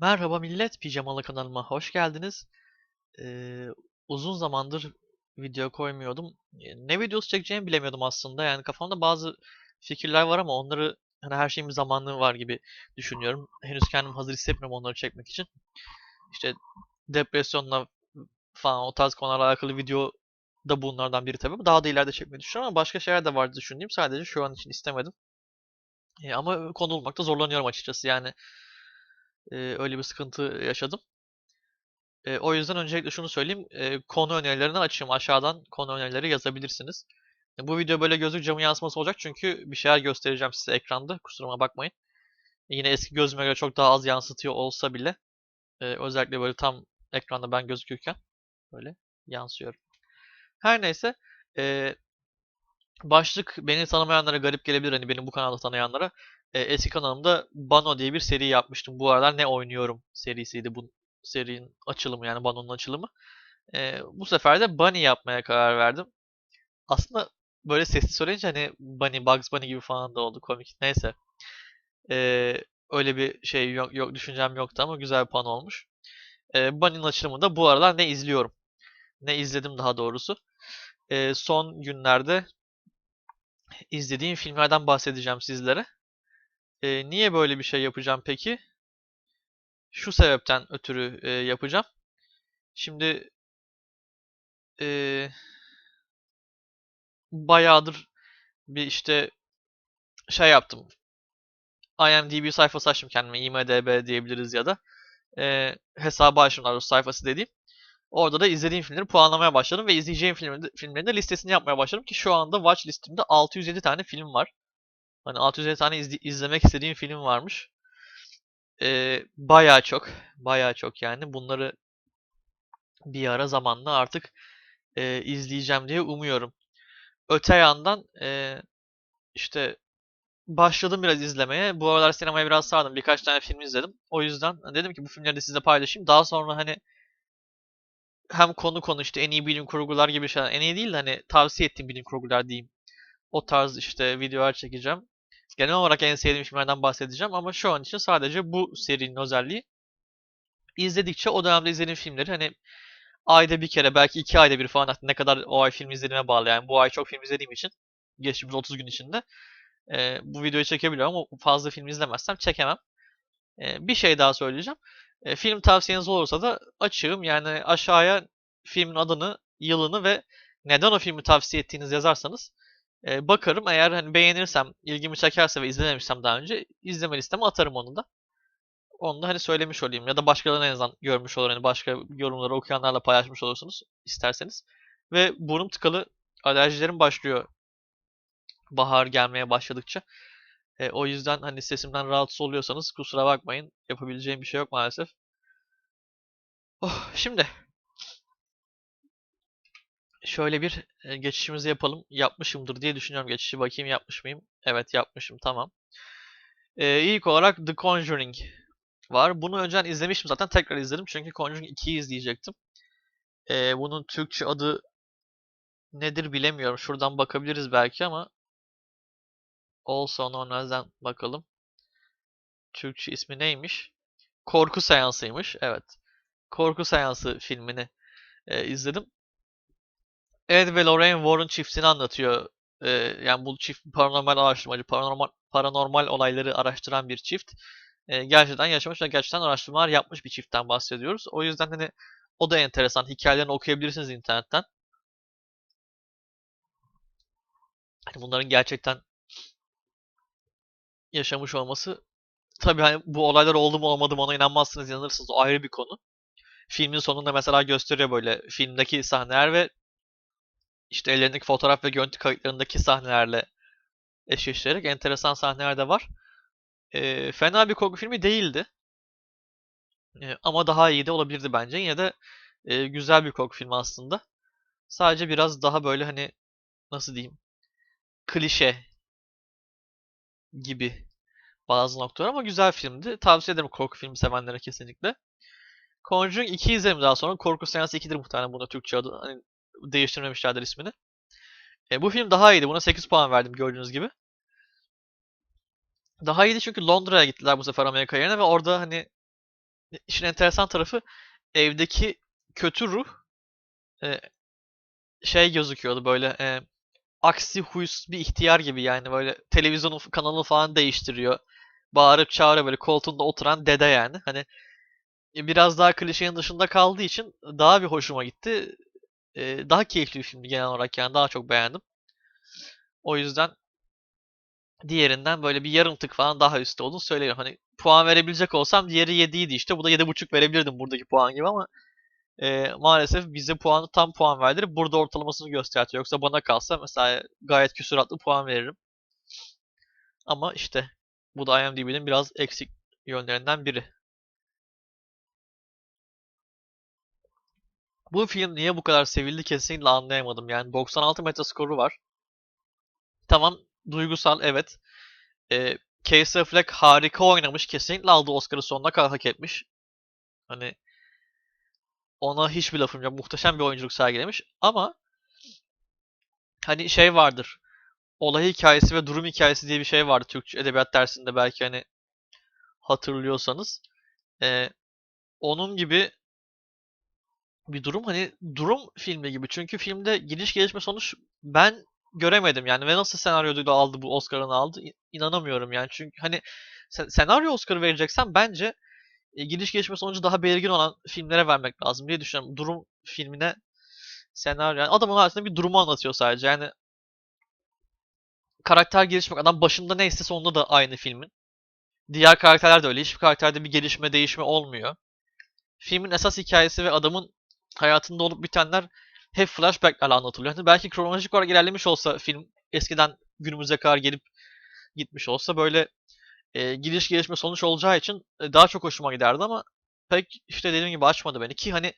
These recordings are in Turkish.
Merhaba millet, Pijamalı kanalıma hoş geldiniz. Ee, uzun zamandır video koymuyordum. Ee, Ne videosu çekeceğimi bilemiyordum aslında. Yani kafamda bazı fikirler var ama onları hani her şeyin bir zamanı var gibi düşünüyorum. Henüz kendimi hazır hissetmiyorum onları çekmek için. İşte depresyonla falan o tarz konularla alakalı video da bunlardan biri tabii. Daha da ileride çekmeyi düşünüyorum ama başka şeyler de vardı düşündüğüm. Sadece şu an için istemedim. Ee, ama konu bulmakta zorlanıyorum açıkçası. Yani e, öyle bir sıkıntı yaşadım. E, o yüzden öncelikle şunu söyleyeyim. e, konu önerilerinden açayım. Aşağıdan konu önerileri yazabilirsiniz. E, bu video böyle gözlük camı yansıması olacak çünkü bir şeyler göstereceğim size ekranda. Kusuruma bakmayın. E, yine eski gözüme göre çok daha az yansıtıyor olsa bile e, özellikle böyle tam ekranda ben gözükürken böyle yansıyorum. Her neyse e, başlık beni tanımayanlara garip gelebilir hani benim bu kanalı tanıyanlara. E, eski kanalımda Bano diye bir seri yapmıştım. Bu aralar ne oynuyorum serisiydi bu serinin açılımı yani Bano'nun açılımı. Ee, bu sefer de Bunny yapmaya karar verdim. Aslında böyle sesli söyleyince hani Bunny, Bugs Bunny gibi falan da oldu komik. Neyse. Ee, öyle bir şey yok, yok düşüncem yoktu ama güzel bir pan olmuş. Ee, Bunny'nin açılımı da bu aralar ne izliyorum? Ne izledim daha doğrusu. Ee, son günlerde izlediğim filmlerden bahsedeceğim sizlere. Ee, niye böyle bir şey yapacağım peki? Şu sebepten ötürü e, yapacağım. Şimdi e, bayağıdır bir işte şey yaptım. IMDb sayfası açtım kendime. IMDb diyebiliriz ya da. E, hesabı açtım daha doğrusu sayfası dediğim. Orada da izlediğim filmleri puanlamaya başladım ve izleyeceğim filmlerin de listesini yapmaya başladım ki şu anda watch listemde 607 tane film var. Hani 607 tane izle- izlemek istediğim film varmış. E, bayağı çok. Bayağı çok yani. Bunları bir ara zamanla artık e, izleyeceğim diye umuyorum. Öte yandan e, işte başladım biraz izlemeye. Bu aralar sinemaya biraz sardım. Birkaç tane film izledim. O yüzden dedim ki bu filmleri de sizle paylaşayım. Daha sonra hani hem konu konu işte en iyi bilim kurgular gibi şeyler. En iyi değil de hani tavsiye ettiğim bilim kurgular diyeyim. O tarz işte videolar çekeceğim. Genel olarak en sevdiğim filmlerden bahsedeceğim ama şu an için sadece bu serinin özelliği. İzledikçe o dönemde izlediğim filmleri hani ayda bir kere belki iki ayda bir falan ne kadar o ay film izlediğime bağlı yani bu ay çok film izlediğim için geçtiğimiz 30 gün içinde e, bu videoyu çekebiliyorum ama fazla film izlemezsem çekemem. E, bir şey daha söyleyeceğim. E, film tavsiyeniz olursa da açığım yani aşağıya filmin adını, yılını ve neden o filmi tavsiye ettiğinizi yazarsanız e, bakarım. Eğer hani beğenirsem, ilgimi çekerse ve izlememişsem daha önce izleme listeme atarım onu da. Onu da hani söylemiş olayım ya da başkalarına en azından görmüş olur. Hani başka yorumları okuyanlarla paylaşmış olursunuz isterseniz. Ve burnum tıkalı alerjilerim başlıyor bahar gelmeye başladıkça. E, o yüzden hani sesimden rahatsız oluyorsanız kusura bakmayın. Yapabileceğim bir şey yok maalesef. Oh, şimdi şöyle bir geçişimizi yapalım. Yapmışımdır diye düşünüyorum geçişi. Bakayım yapmış mıyım? Evet yapmışım tamam. E, ilk olarak The Conjuring var. Bunu önceden izlemiştim zaten tekrar izledim. Çünkü Conjuring 2'yi izleyecektim. E, bunun Türkçe adı nedir bilemiyorum. Şuradan bakabiliriz belki ama Also Known bakalım. Türkçe ismi neymiş? Korku Seansı'ymış. Evet. Korku Seansı filmini e, izledim. Ed ve Lorraine Warren çiftini anlatıyor. E, yani bu çift paranormal araştırmacı, paranormal, paranormal olayları araştıran bir çift. E, gerçekten yaşamış ve gerçekten araştırmalar yapmış bir çiftten bahsediyoruz. O yüzden hani o da enteresan. Hikayelerini okuyabilirsiniz internetten. Hani bunların gerçekten yaşamış olması tabii hani bu olaylar oldu mu olmadı mı ona inanmazsınız inanırsınız o ayrı bir konu. Filmin sonunda mesela gösteriyor böyle filmdeki sahneler ve işte ellerindeki fotoğraf ve görüntü kayıtlarındaki sahnelerle eşleştirerek enteresan sahneler de var. E, fena bir korku filmi değildi. E, ama daha iyi de olabilirdi bence. Yine de e, güzel bir korku filmi aslında. Sadece biraz daha böyle hani nasıl diyeyim klişe gibi bazı noktalar ama güzel filmdi. Tavsiye ederim korku filmi sevenlere kesinlikle. Conjuring 2 izledim daha sonra. Korku Seansı 2'dir muhtemelen buna Türkçe adı. Hani değiştirmemişlerdir ismini. E, bu film daha iyiydi. Buna 8 puan verdim gördüğünüz gibi. Daha iyiydi çünkü Londra'ya gittiler bu sefer Amerika yerine ve orada hani işin enteresan tarafı evdeki kötü ruh e, şey gözüküyordu böyle e, aksi huysuz bir ihtiyar gibi yani böyle televizyonun kanalını falan değiştiriyor. Bağırıp çağırıyor böyle koltuğunda oturan dede yani. Hani e, biraz daha klişenin dışında kaldığı için daha bir hoşuma gitti. E, daha keyifli bir filmdi genel olarak yani daha çok beğendim. O yüzden diğerinden böyle bir yarım tık falan daha üstte olduğunu söylerim. Hani puan verebilecek olsam diğeri 7 idi işte. Bu da 7.5 verebilirdim buradaki puan gibi ama e, maalesef bize puanı tam puan verdirip burada ortalamasını göstertiyor. Yoksa bana kalsa mesela gayet küsuratlı puan veririm. Ama işte bu da IMDb'nin biraz eksik yönlerinden biri. Bu film niye bu kadar sevildi kesinlikle anlayamadım. Yani 96 metaskoru var. Tamam duygusal evet. Ee, Casey Affleck harika oynamış. Kesinlikle aldığı Oscar'ı sonuna kadar hak etmiş. Hani ona hiçbir lafım yok. Muhteşem bir oyunculuk sergilemiş. Ama hani şey vardır. Olay hikayesi ve durum hikayesi diye bir şey vardı Türkçe edebiyat dersinde belki hani hatırlıyorsanız. Ee, onun gibi bir durum hani durum filmi gibi. Çünkü filmde gidiş gelişme sonuç ben göremedim yani ve nasıl senaryoda aldı bu Oscar'ını aldı inanamıyorum yani çünkü hani senaryo Oscar'ı vereceksen bence e, gidiş gelişme sonucu daha belirgin olan filmlere vermek lazım diye düşünüyorum. Durum filmine senaryo yani adamın hayatında bir durumu anlatıyor sadece yani karakter gelişmek adam başında neyse sonunda da aynı filmin. Diğer karakterler de öyle. Hiçbir karakterde bir gelişme değişme olmuyor. Filmin esas hikayesi ve adamın hayatında olup bitenler hep flashbacklerle anlatılıyor. Hani belki kronolojik olarak ilerlemiş olsa film eskiden günümüze kadar gelip gitmiş olsa böyle e, gidiş gelişme sonuç olacağı için e, daha çok hoşuma giderdi ama pek işte dediğim gibi açmadı beni ki hani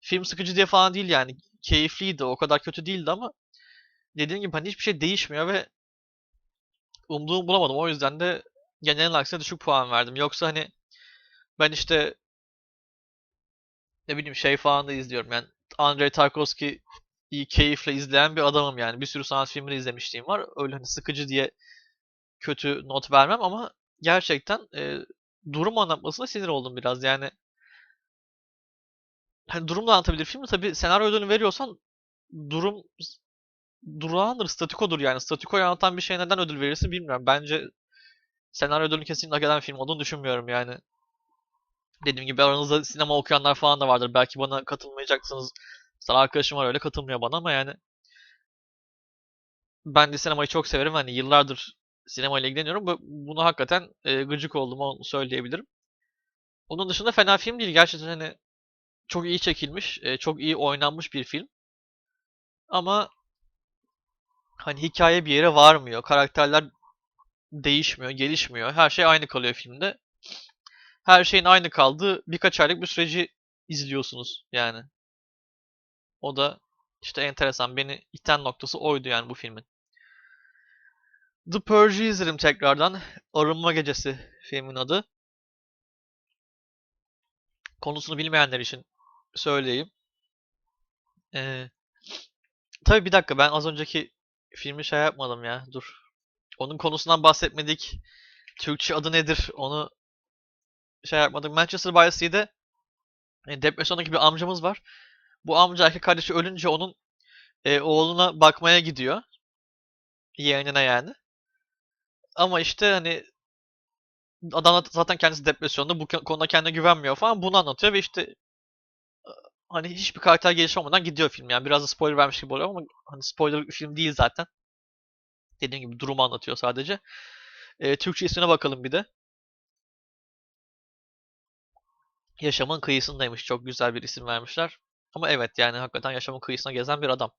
film sıkıcı diye falan değil yani. Keyifliydi o kadar kötü değildi ama dediğim gibi hani hiçbir şey değişmiyor ve umduğumu bulamadım. O yüzden de genel aksine düşük puan verdim. Yoksa hani ben işte ne bileyim şey falan da izliyorum yani Andrei Tarkovski'yi keyifle izleyen bir adamım yani. Bir sürü sanat filmini izlemişliğim var. Öyle hani sıkıcı diye kötü not vermem ama gerçekten e, durum anlatmasına sinir oldum biraz. Yani hani durumla anlatabilir filmi tabii senaryo ödülünü veriyorsan durum durağandır, statikodur yani. Statikoyu anlatan bir şey neden ödül verirsin bilmiyorum. Bence senaryo ödülünü kesinlikle hak eden film olduğunu düşünmüyorum yani. Dediğim gibi aranızda sinema okuyanlar falan da vardır. Belki bana katılmayacaksınız. Mesela arkadaşım var öyle katılmıyor bana ama yani ben de sinemayı çok severim. Hani yıllardır sinemayla ilgileniyorum. Buna hakikaten e, gıcık oldum onu söyleyebilirim. Onun dışında fena film değil. Gerçekten hani çok iyi çekilmiş, e, çok iyi oynanmış bir film. Ama hani hikaye bir yere varmıyor. Karakterler değişmiyor, gelişmiyor. Her şey aynı kalıyor filmde her şeyin aynı kaldığı birkaç aylık bir süreci izliyorsunuz yani. O da işte enteresan. Beni iten noktası oydu yani bu filmin. The Purge'ü izledim tekrardan. Arınma Gecesi filmin adı. Konusunu bilmeyenler için söyleyeyim. Ee, tabii bir dakika ben az önceki filmi şey yapmadım ya. Dur. Onun konusundan bahsetmedik. Türkçe adı nedir? Onu şey yapmadık. Manchester by Sea'de e, depresyondaki bir amcamız var. Bu amca erkek kardeşi ölünce onun e, oğluna bakmaya gidiyor. Yeğenine yani. Ama işte hani adam zaten kendisi depresyonda bu konuda kendine güvenmiyor falan bunu anlatıyor ve işte hani hiçbir karakter gelişimi olmadan gidiyor film yani biraz da spoiler vermiş gibi oluyor ama hani spoiler bir film değil zaten. Dediğim gibi durumu anlatıyor sadece. E, Türkçe ismine bakalım bir de. Yaşamın kıyısındaymış. Çok güzel bir isim vermişler. Ama evet yani hakikaten yaşamın kıyısına gezen bir adam.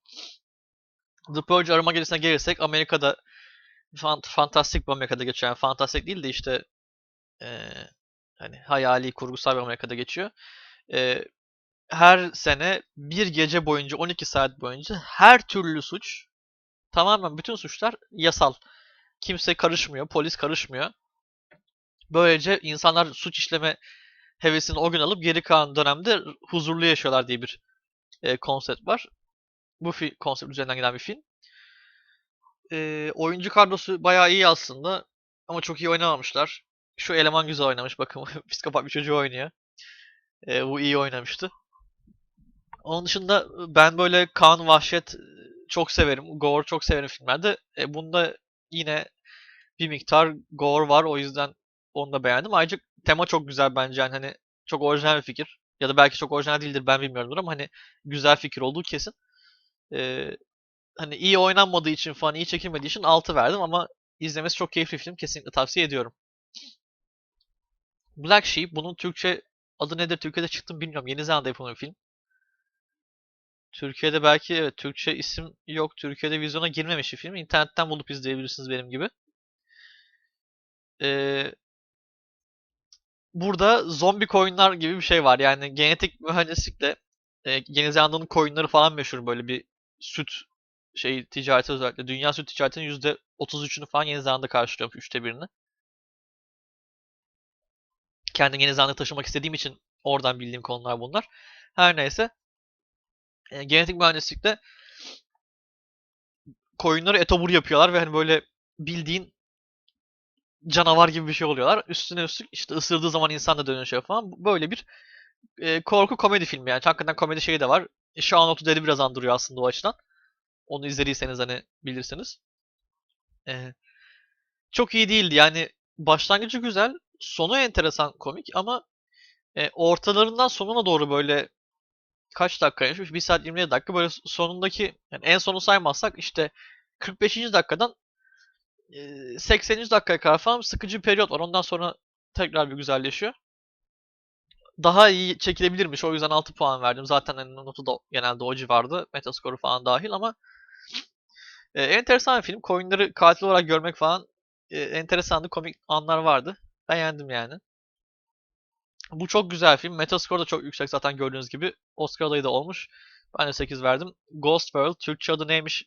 The Purge arama gerisine gelirsek Amerika'da fant fantastik bir Amerika'da geçiyor. Yani fantastik değil de işte e, hani hayali, kurgusal bir Amerika'da geçiyor. E, her sene bir gece boyunca 12 saat boyunca her türlü suç tamamen bütün suçlar yasal. Kimse karışmıyor, polis karışmıyor. Böylece insanlar suç işleme hevesini o gün alıp geri kalan dönemde huzurlu yaşıyorlar diye bir e, konsept var. Bu konsept üzerinden giden bir film. E, oyuncu kadrosu bayağı iyi aslında ama çok iyi oynamamışlar. Şu eleman güzel oynamış bakın psikopat bir çocuğu oynuyor. E, bu iyi oynamıştı. Onun dışında ben böyle kan, vahşet e, çok severim. Gore çok severim filmlerde. E, bunda yine bir miktar gore var. O yüzden onu da beğendim. Ayrıca tema çok güzel bence. Yani hani çok orijinal bir fikir. Ya da belki çok orijinal değildir ben bilmiyorumdur ama hani güzel fikir olduğu kesin. E, hani iyi oynanmadığı için falan, iyi çekilmediği için 6 verdim ama izlemesi çok keyifli film. Kesinlikle tavsiye ediyorum. Black Sheep bunun Türkçe adı nedir? Türkiye'de çıktı mı bilmiyorum. Yeni Zelanda yapımı bir film. Türkiye'de belki evet Türkçe isim yok. Türkiye'de vizyona girmemiş bir film. İnternetten bulup izleyebilirsiniz benim gibi. Ee, burada zombi koyunlar gibi bir şey var. Yani genetik mühendislikle e, Yeni Zelanda'nın koyunları falan meşhur böyle bir süt şey ticareti özellikle. Dünya süt ticaretinin %33'ünü falan Yeni Zelanda karşılıyormuş. Üçte birini. Kendi Yeni Zelanda taşımak istediğim için oradan bildiğim konular bunlar. Her neyse. E, genetik mühendislikte koyunları etobur yapıyorlar ve hani böyle bildiğin canavar gibi bir şey oluyorlar. Üstüne üstlük işte ısırdığı zaman insan da dönüşüyor falan. Böyle bir e, korku komedi filmi yani. Hakikaten komedi şeyi de var. E, Shaun of biraz andırıyor aslında o açıdan. Onu izlediyseniz hani bilirsiniz. E, çok iyi değildi yani. Başlangıcı güzel. Sonu enteresan komik ama e, ortalarından sonuna doğru böyle kaç dakikaymış? 1 saat 27 dakika. Böyle sonundaki yani en sonu saymazsak işte 45. dakikadan 80. dakikaya kadar falan sıkıcı bir periyot var. Ondan sonra tekrar bir güzelleşiyor. Daha iyi çekilebilirmiş. O yüzden 6 puan verdim. Zaten hani notu da genelde o civarda. Metaskoru falan dahil ama e, enteresan bir film. Coin'leri katil olarak görmek falan e, enteresandı. Komik anlar vardı. Beğendim yani. Bu çok güzel film. Metascore da çok yüksek zaten gördüğünüz gibi. Oscar adayı da olmuş. Ben de 8 verdim. Ghost World. Türkçe adı neymiş?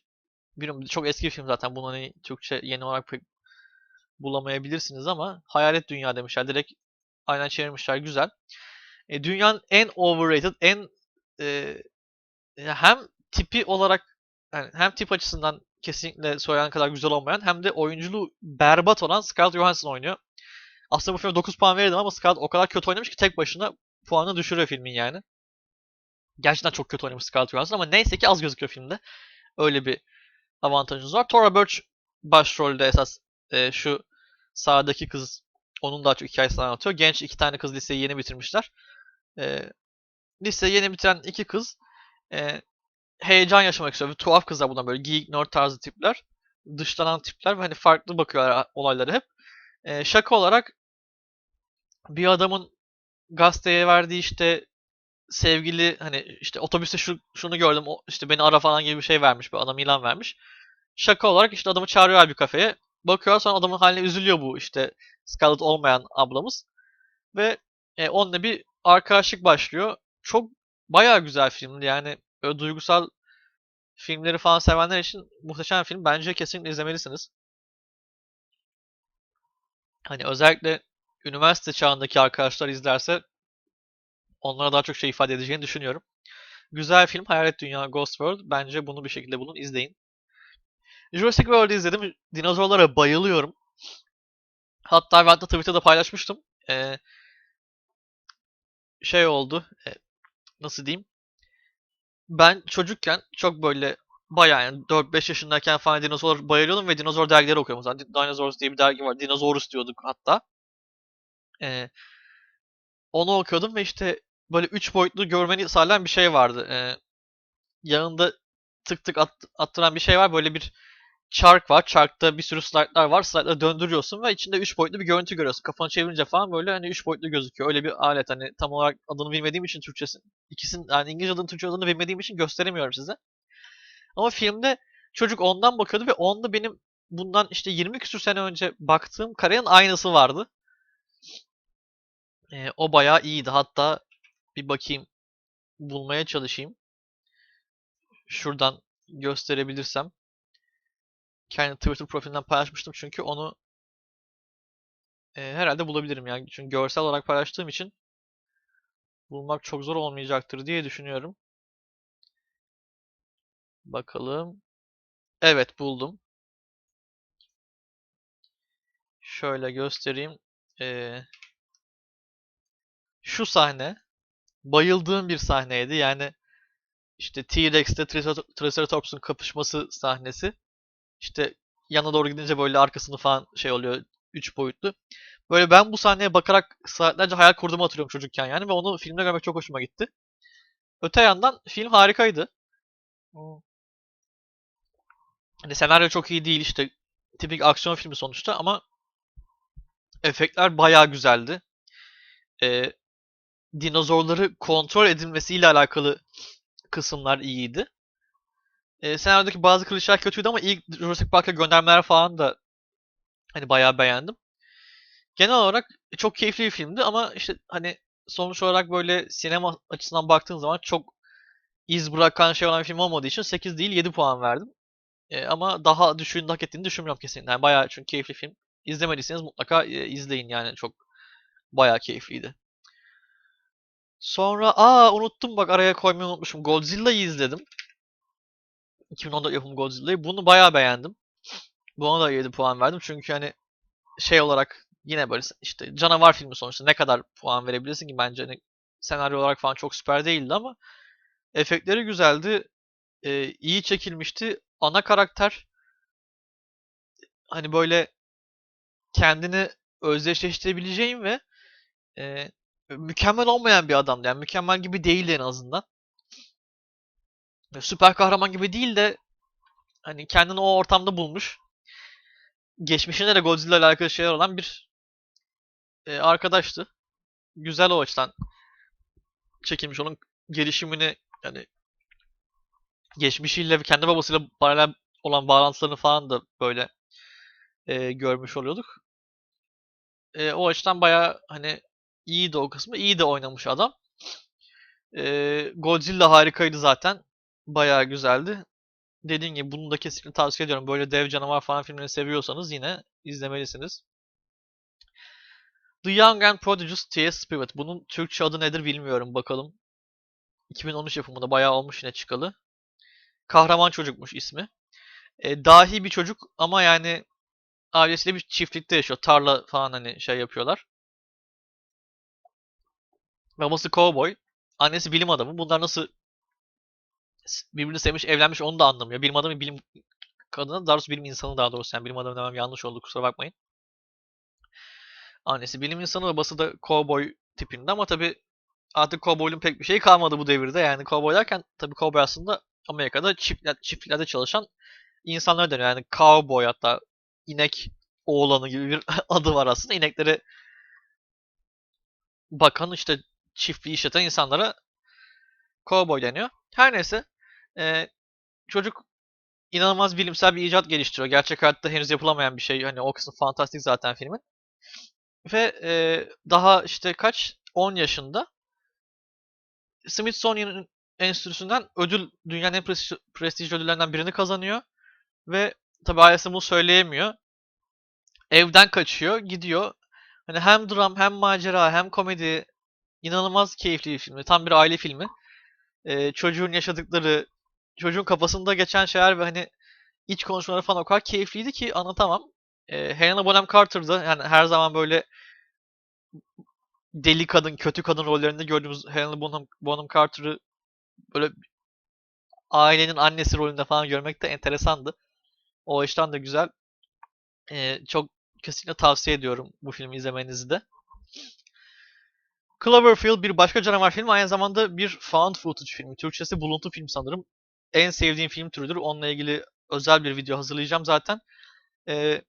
Bilmiyorum. Çok eski bir film zaten. Bunu hani Türkçe yeni olarak pek bulamayabilirsiniz ama Hayalet Dünya demişler. Direkt aynen çevirmişler. Güzel. E, dünyanın en overrated, en e, hem tipi olarak yani hem tip açısından kesinlikle söylen kadar güzel olmayan hem de oyunculuğu berbat olan Scarlett Johansson oynuyor. Aslında bu filme 9 puan verirdim ama Scarlett o kadar kötü oynamış ki tek başına puanı düşürüyor filmin yani. Gerçekten çok kötü oynamış Scarlett Johansson ama neyse ki az gözüküyor filmde. Öyle bir avantajınız var. Tora Birch başrolde esas e, şu sağdaki kız onun daha çok hikayesini anlatıyor. Genç iki tane kız liseyi yeni bitirmişler. E, liseyi yeni bitiren iki kız e, heyecan yaşamak istiyor. Tuhaf kızlar bunlar böyle geek nerd tarzı tipler. Dışlanan tipler ve hani farklı bakıyorlar olaylara hep. E, şaka olarak bir adamın gazeteye verdiği işte sevgili hani işte otobüste şu, şunu gördüm işte beni ara falan gibi bir şey vermiş. Bir adam ilan vermiş. Şaka olarak işte adamı çağırıyorlar bir kafeye. Bakıyor sonra adamın haline üzülüyor bu işte Scarlett olmayan ablamız. Ve e, onunla bir arkadaşlık başlıyor. Çok bayağı güzel filmdi yani böyle duygusal filmleri falan sevenler için muhteşem film. Bence kesinlikle izlemelisiniz. Hani özellikle üniversite çağındaki arkadaşlar izlerse onlara daha çok şey ifade edeceğini düşünüyorum. Güzel film Hayalet Dünya Ghost World. Bence bunu bir şekilde bulun izleyin. Jurassic World'ı izledim. Dinozorlara bayılıyorum. Hatta ben hatta Twitter'da paylaşmıştım. Ee, şey oldu. E, nasıl diyeyim? Ben çocukken çok böyle bayağı yani 4-5 yaşındayken falan dinozor bayılıyordum ve dinozor dergileri okuyordum. Zaten Dinosaurs diye bir dergi var. Dinosaurus diyorduk hatta. Ee, onu okuyordum ve işte böyle 3 boyutlu görmeni sağlayan bir şey vardı. Ee, yanında tık tık at, attıran bir şey var. Böyle bir çark var. Çarkta bir sürü slide'lar var. Slide'ları döndürüyorsun ve içinde 3 boyutlu bir görüntü görüyorsun. Kafanı çevirince falan böyle hani 3 boyutlu gözüküyor. Öyle bir alet hani tam olarak adını bilmediğim için Türkçesi. İkisinin yani İngilizce adını Türkçe adını bilmediğim için gösteremiyorum size. Ama filmde çocuk ondan bakıyordu ve onda benim bundan işte 20 küsür sene önce baktığım karenin aynısı vardı. Ee, o bayağı iyiydi. Hatta bir bakayım bulmaya çalışayım. Şuradan gösterebilirsem. Kendi Twitter profilinden paylaşmıştım çünkü onu e, herhalde bulabilirim yani. Çünkü görsel olarak paylaştığım için bulmak çok zor olmayacaktır diye düşünüyorum. Bakalım. Evet buldum. Şöyle göstereyim. Ee, şu sahne bayıldığım bir sahneydi. Yani işte T-Rex'te Tricer- Triceratops'un kapışması sahnesi. İşte yana doğru gidince böyle arkasını falan şey oluyor. Üç boyutlu. Böyle ben bu sahneye bakarak saatlerce hayal kurduğumu hatırlıyorum çocukken yani ve onu filmde görmek çok hoşuma gitti. Öte yandan film harikaydı. Hani senaryo çok iyi değil işte tipik aksiyon filmi sonuçta ama efektler bayağı güzeldi. Ee, dinozorları kontrol edilmesiyle alakalı kısımlar iyiydi. Ee, senaryodaki bazı klişeler kötüydü ama ilk Jurassic Park'a göndermeler falan da hani bayağı beğendim. Genel olarak çok keyifli bir filmdi ama işte hani sonuç olarak böyle sinema açısından baktığın zaman çok iz bırakan şey olan bir film olmadığı için 8 değil 7 puan verdim. Ee, ama daha düşüğünü hak ettiğini düşünmüyorum kesinlikle. Yani bayağı çünkü keyifli film. İzlemediyseniz mutlaka e, izleyin yani çok bayağı keyifliydi. Sonra aa unuttum bak araya koymayı unutmuşum. Godzilla'yı izledim. 2014 yapımı Godzilla'yı. Bunu bayağı beğendim. Buna da 7 puan verdim. Çünkü hani şey olarak yine böyle işte canavar filmi sonuçta ne kadar puan verebilirsin ki bence hani senaryo olarak falan çok süper değildi ama efektleri güzeldi. Ee, iyi çekilmişti. Ana karakter hani böyle kendini özdeşleştirebileceğin ve e, mükemmel olmayan bir adamdı. Yani mükemmel gibi değildi en azından. Süper kahraman gibi değil de hani kendini o ortamda bulmuş. Geçmişinde de Godzilla ile alakalı şeyler olan bir e, arkadaştı. Güzel o açıdan çekilmiş. Onun gelişimini yani geçmişiyle kendi babasıyla paralel olan bağlantılarını falan da böyle e, görmüş oluyorduk. E, o açıdan bayağı hani iyiydi o kısmı. İyi de oynamış adam. E, Godzilla harikaydı zaten. Bayağı güzeldi. Dediğim gibi bunu da kesinlikle tavsiye ediyorum. Böyle dev canavar falan filmlerini seviyorsanız yine izlemelisiniz. The Young and Prodigious T.S. Spirit. Bunun Türkçe adı nedir bilmiyorum. Bakalım. 2013 yapımında bayağı olmuş yine çıkalı. Kahraman çocukmuş ismi. E, dahi bir çocuk ama yani ailesiyle bir çiftlikte yaşıyor. Tarla falan hani şey yapıyorlar. Babası cowboy. Annesi bilim adamı. Bunlar nasıl birbirini sevmiş, evlenmiş onu da anlamıyor. Bilim adamı bilim kadını, daha doğrusu bilim insanı daha doğrusu. Yani bilim adamı demem yanlış oldu kusura bakmayın. Annesi bilim insanı, babası da cowboy tipinde ama tabi artık cowboy'un pek bir şey kalmadı bu devirde. Yani cowboy derken tabi cowboy aslında Amerika'da çiftler, çiftliklerde çalışan insanlar deniyor. Yani cowboy hatta inek oğlanı gibi bir adı var aslında. İnekleri bakan işte çiftliği işleten insanlara cowboy deniyor. Her neyse e, çocuk inanılmaz bilimsel bir icat geliştiriyor. Gerçek hayatta henüz yapılamayan bir şey. Hani o kısmı fantastik zaten filmin. Ve e, daha işte kaç? 10 yaşında Smithsonian Enstitüsü'nden ödül, dünyanın en prestij, prestijli ödüllerinden birini kazanıyor. Ve tabi ailesi bunu söyleyemiyor. Evden kaçıyor, gidiyor. Hani hem dram, hem macera, hem komedi inanılmaz keyifli bir film. Tam bir aile filmi. Ee, çocuğun yaşadıkları, çocuğun kafasında geçen şeyler ve hani iç konuşmaları falan o kadar keyifliydi ki anlatamam. Ee, Helena Bonham Carter'da yani her zaman böyle deli kadın, kötü kadın rollerinde gördüğümüz Helena Bonham, Bonham Carter'ı böyle ailenin annesi rolünde falan görmek de enteresandı. O açıdan da güzel. Ee, çok kesinlikle tavsiye ediyorum bu filmi izlemenizi de. Cloverfield bir başka canavar filmi aynı zamanda bir found footage filmi. Türkçesi buluntu film sanırım. En sevdiğim film türüdür. Onunla ilgili özel bir video hazırlayacağım zaten. Ee,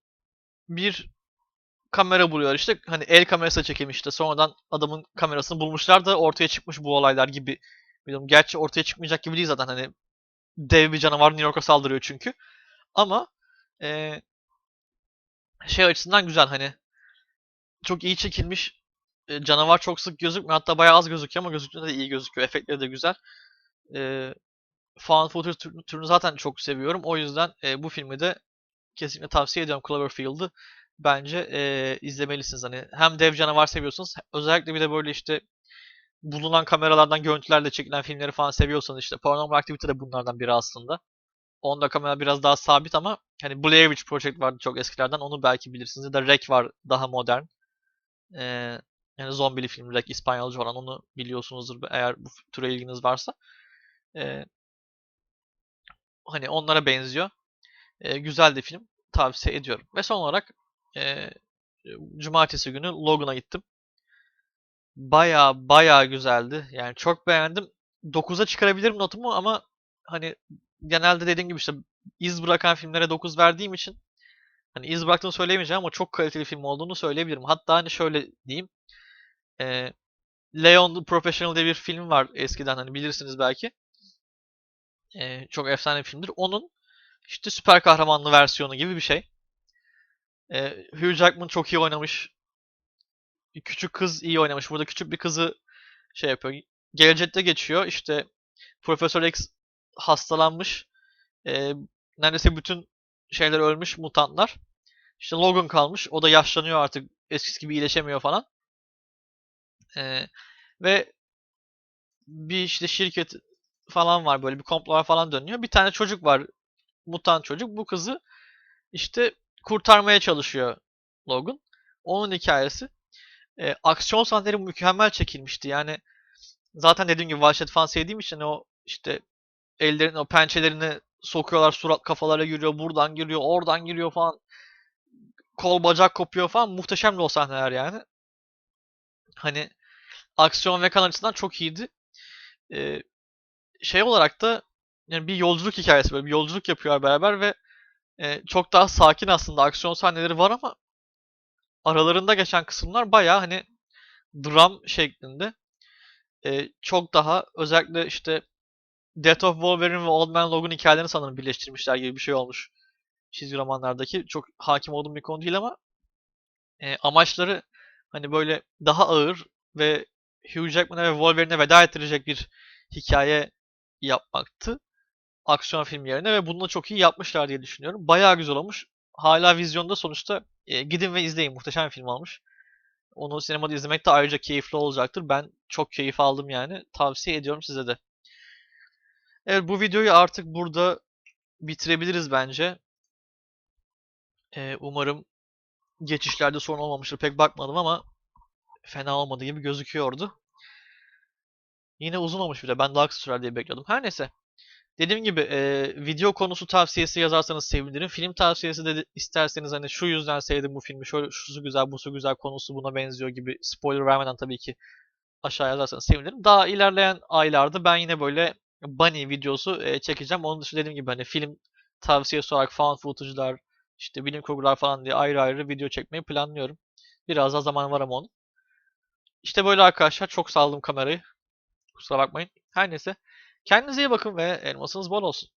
bir kamera buluyor işte. Hani el kamerası çekilmişti. Sonradan adamın kamerasını bulmuşlar da ortaya çıkmış bu olaylar gibi. Bilmiyorum. Gerçi ortaya çıkmayacak gibi değil zaten. Hani dev bir canavar New York'a saldırıyor çünkü. Ama ee, şey açısından güzel hani çok iyi çekilmiş. E, canavar çok sık gözükmüyor. Hatta bayağı az gözüküyor ama gözüktüğünde de iyi gözüküyor. Efektleri de güzel. E, found footage türünü zaten çok seviyorum. O yüzden e, bu filmi de kesinlikle tavsiye ediyorum Cloverfield'ı. Bence e, izlemelisiniz. Hani hem dev canavar seviyorsunuz. Özellikle bir de böyle işte bulunan kameralardan görüntülerle çekilen filmleri falan seviyorsanız işte Paranormal Activity de bunlardan biri aslında. Onda kamera biraz daha sabit ama hani Blair Witch Project vardı çok eskilerden onu belki bilirsiniz. Ya da Rec var daha modern. Ee, Yani zombili film direkt İspanyolca olan onu biliyorsunuzdur eğer bu türe ilginiz varsa. Ee, hani onlara benziyor. Ee, güzel de film. Tavsiye ediyorum. Ve son olarak e, cumartesi günü Logan'a gittim. Baya baya güzeldi. Yani çok beğendim. 9'a çıkarabilirim notumu ama hani genelde dediğim gibi işte iz bırakan filmlere 9 verdiğim için hani iz bıraktığını söyleyemeyeceğim ama çok kaliteli film olduğunu söyleyebilirim. Hatta hani şöyle diyeyim. E, Leon the Professional diye bir film var eskiden hani bilirsiniz belki. E, çok efsane bir filmdir. Onun işte süper kahramanlı versiyonu gibi bir şey. E, Hugh Jackman çok iyi oynamış. Küçük kız iyi oynamış. Burada küçük bir kızı şey yapıyor. Gelecekte geçiyor. İşte Profesör X hastalanmış. E, neredeyse bütün şeyler ölmüş mutantlar. İşte Logan kalmış. O da yaşlanıyor artık. Eskisi gibi iyileşemiyor falan. E, ve bir işte şirket falan var böyle bir komplolar falan dönüyor. Bir tane çocuk var. Mutant çocuk. Bu kızı işte kurtarmaya çalışıyor Logan. Onun hikayesi. E, aksiyon sahneleri mükemmel çekilmişti. Yani zaten dediğim gibi vahşet falan sevdiğim için o işte ellerini o pençelerini sokuyorlar surat kafalara giriyor buradan giriyor oradan giriyor falan kol bacak kopuyor falan muhteşemdi o sahneler yani hani aksiyon ve kan açısından çok iyiydi ee, şey olarak da yani bir yolculuk hikayesi böyle bir yolculuk yapıyorlar beraber ve e, çok daha sakin aslında aksiyon sahneleri var ama aralarında geçen kısımlar baya hani dram şeklinde e, çok daha özellikle işte Death of Wolverine ve Old Man Logan hikayelerini sanırım birleştirmişler gibi bir şey olmuş çizgi romanlardaki. Çok hakim olduğum bir konu değil ama e, amaçları hani böyle daha ağır ve Hugh Jackman'a ve Wolverine'e veda ettirecek bir hikaye yapmaktı. Aksiyon film yerine ve bunu çok iyi yapmışlar diye düşünüyorum. Bayağı güzel olmuş. Hala vizyonda sonuçta e, gidin ve izleyin. Muhteşem bir film olmuş. Onu sinemada izlemek de ayrıca keyifli olacaktır. Ben çok keyif aldım yani. Tavsiye ediyorum size de. Evet bu videoyu artık burada bitirebiliriz bence. Ee, umarım geçişlerde sorun olmamıştır. Pek bakmadım ama fena olmadı gibi gözüküyordu. Yine uzun olmuş bir de. Ben daha kısa sürer diye bekliyordum. Her neyse. Dediğim gibi e, video konusu tavsiyesi yazarsanız sevinirim. Film tavsiyesi de isterseniz hani şu yüzden sevdim bu filmi, şöyle şusu güzel, busu güzel, konusu buna benziyor gibi spoiler vermeden tabii ki aşağı yazarsanız sevinirim. Daha ilerleyen aylarda ben yine böyle Bunny videosu e, çekeceğim. Onun dışında dediğim gibi hani film tavsiyesi olarak found footage'lar, işte bilim kurgular falan diye ayrı ayrı video çekmeyi planlıyorum. Biraz daha zaman var ama onun. İşte böyle arkadaşlar. Çok saldım kamerayı. Kusura bakmayın. Her neyse. Kendinize iyi bakın ve elmasınız bol olsun.